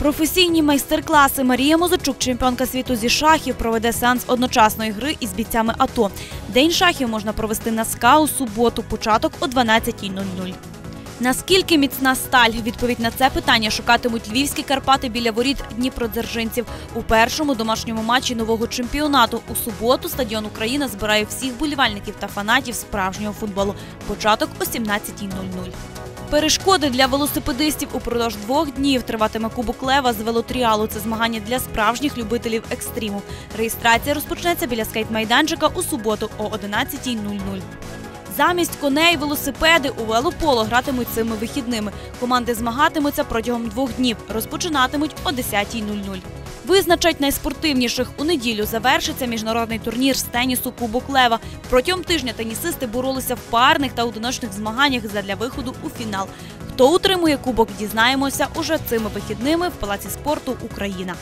Професійні майстер-класи Марія Мозочук, чемпіонка світу зі шахів, проведе сеанс одночасної гри із бійцями АТО. День шахів можна провести на СКА у суботу, початок о 12.00. Наскільки міцна сталь? Відповідь на це питання шукатимуть львівські Карпати біля воріт Дніпродзержинців у першому домашньому матчі нового чемпіонату. У суботу стадіон Україна збирає всіх болівальників та фанатів справжнього футболу. Початок о 17.00. Перешкоди для велосипедистів упродовж двох днів триватиме Кубок Лева з велотріалу. Це змагання для справжніх любителів екстриму. Реєстрація розпочнеться біля скейт-майданчика у суботу о 11.00. Замість коней велосипеди у велополо гратимуть цими вихідними. Команди змагатимуться протягом двох днів. Розпочинатимуть о 10.00. Визначать найспортивніших у неділю. Завершиться міжнародний турнір з тенісу Кубок Лева. Протягом тижня тенісисти боролися в парних та одиночних змаганнях задля виходу у фінал. Хто утримує кубок, дізнаємося уже цими вихідними в Палаці спорту Україна.